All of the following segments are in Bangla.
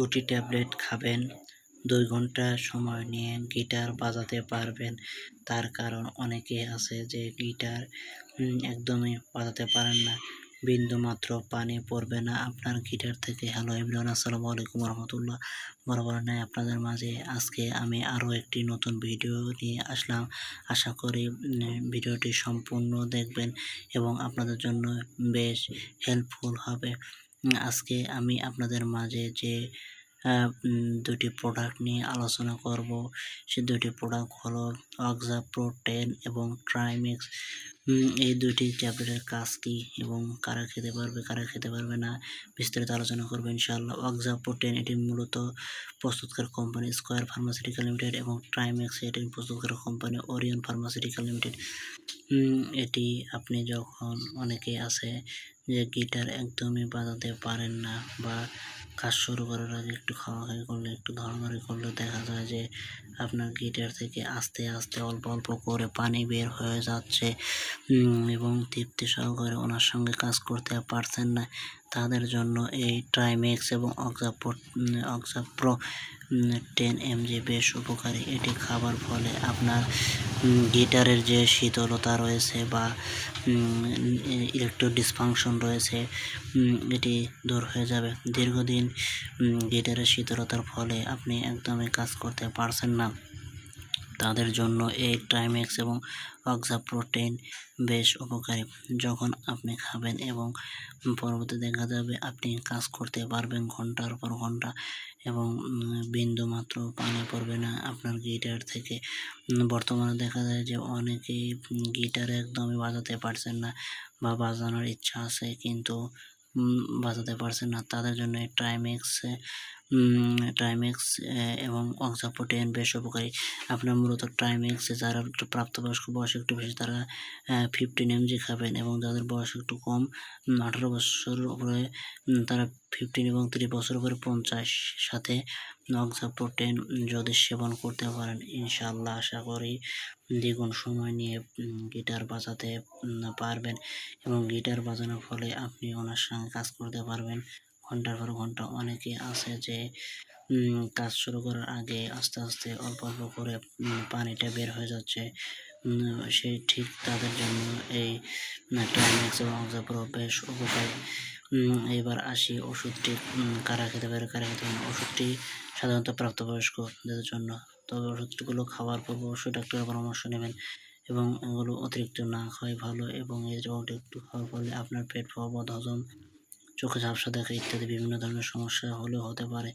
দুটি ট্যাবলেট খাবেন, দুই ঘণ্টা সময় নিয়ে গিটার বাজাতে পারবেন। তার কারণ অনেকে আছে যে গিটার একদমই বাজাতে পারেন না। বিন্দু মাত্র পানি পড়বে না। আপনার গিটার থেকে, হ্যালো এভরিওয়ান, আসসালামু আলাইকুম রহমতুল্লাহ। বরাবর নেয় আপনাদের মাঝে। আজকে আমি আরও একটি নতুন ভিডিও নিয়ে আসলাম। আশা করি ভিডিওটি সম্পূর্ণ দেখবেন এবং আপনাদের জন্য বেশ হেল্পফুল হবে। আজকে আমি আপনাদের মাঝে যে দুটি প্রোডাক্ট নিয়ে আলোচনা করব। সে দুটি প্রোডাক্ট হলো অক্সা প্রো টেন এবং ট্রাইমিক্স এই দুইটি ট্যাবলেটের কাজ কী এবং কারা খেতে পারবে, কারা খেতে পারবে না বিস্তারিত আলোচনা করব ইনশাআল্লাহ। অক্সা প্রো এটি মূলত প্রস্তুতকার কোম্পানি স্কোয়ার ফার্মাসিউটিক্যাল লিমিটেড এবং ট্রাইম্যাক্স এটি প্রস্তুতকার কোম্পানি ওরিয়ন ফার্মাসিউটিক্যাল লিমিটেড এটি আপনি যখন অনেকে আছে যে গিটার একদমই বাজাতে পারেন না বা কাজ শুরু করার আগে একটু খাওয়া খাওয়ি করলে, একটু ধরাধরি করলে দেখা যায় যে আপনার গিটার থেকে আস্তে আস্তে অল্প অল্প করে পানি বের হয়ে যাচ্ছে। এবং তৃপ্তি সহকারে ওনার সঙ্গে কাজ করতে পারছেন না। তাদের জন্য এই ট্রাইমেক্স এবং অক্সাপ্রো অক্সাপ্রো টেন এমজি বেশ উপকারী। এটি খাবার ফলে আপনার গিটারের যে শীতলতা রয়েছে বা ইলেকট্রো ডিসফাংশন রয়েছে এটি দূর হয়ে যাবে। দীর্ঘদিন গিটারের শীতলতার ফলে আপনি একদমই কাজ করতে পারছেন না। তাদের জন্য এই ট্রাইমেক্স এবং অক্সাপ্রোটেন বেশ উপকারী। যখন আপনি খাবেন এবং পরবর্তী দেখা যাবে আপনি কাজ করতে পারবেন ঘণ্টার পর ঘণ্টা এবং বিন্দু মাত্র পানি পড়বে না, আপনার গিটার থেকে। বর্তমানে দেখা যায় যে অনেকেই গিটার একদমই বাজাতে পারছেন না বা বাজানোর ইচ্ছা আছে, কিন্তু বাজাতে পারছেন না। তাদের জন্য এই ট্রাইমেক্স ট্রাইমেক্স এবং অক্সাপ্রোটেন বেশ উপকারী। আপনার মূলত ট্রাইমেক্স যারা প্রাপ্তবয়স্ক, বয়স একটু বেশি, তারা ফিফটিন এমজি খাবেন এবং যাদের বয়স একটু কম আঠারো বছর উপরে তারা ফিফটিন এবং তিরিশ বছর উপরে পঞ্চাশ সাথে অক্সাপ্রোটেন যদি সেবন করতে পারেন, ইনশাআল্লাহ আশা করি দ্বিগুণ সময় নিয়ে গিটার বাজাতে পারবেন এবং গিটার বাজানোর ফলে আপনি ওনার সঙ্গে কাজ করতে পারবেন। ঘণ্টার পর ঘণ্টা অনেকে আছে যে কাজ শুরু করার আগে আস্তে আস্তে অল্প অল্প করে পানিটা বের হয়ে যাচ্ছে। সেই ঠিক তাদের জন্য এই ট্রাইম্যাক্স এবং বেশ উপকারী। এবার আসি ওষুধটি কারা খেতে পারে, কারা খেতে পারে ওষুধটি সাধারণত প্রাপ্তবয়স্কদের জন্য। তবে ওষুধগুলো খাওয়ার পর অবশ্যই ডাক্তারের পরামর্শ নেবেন এবং এগুলো অতিরিক্ত না খাওয়াই ভালো এবং এই রোগটি একটু খাওয়ার ফলে আপনার পেট প্রবদ হজম চোখে ঝাপসা দেখা ইত্যাদি বিভিন্ন ধরনের সমস্যা হলেও হতে পারে।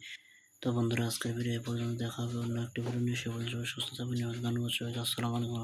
তো বন্ধুরা, আজকের ভিডিও এ পর্যন্ত দেখা হবে। অন্য একটি ভিডিও নিয়ে। সে পর্যন্ত সুস্থ থাকবেন নিয়মিত গান আসসালামু আলাইকুম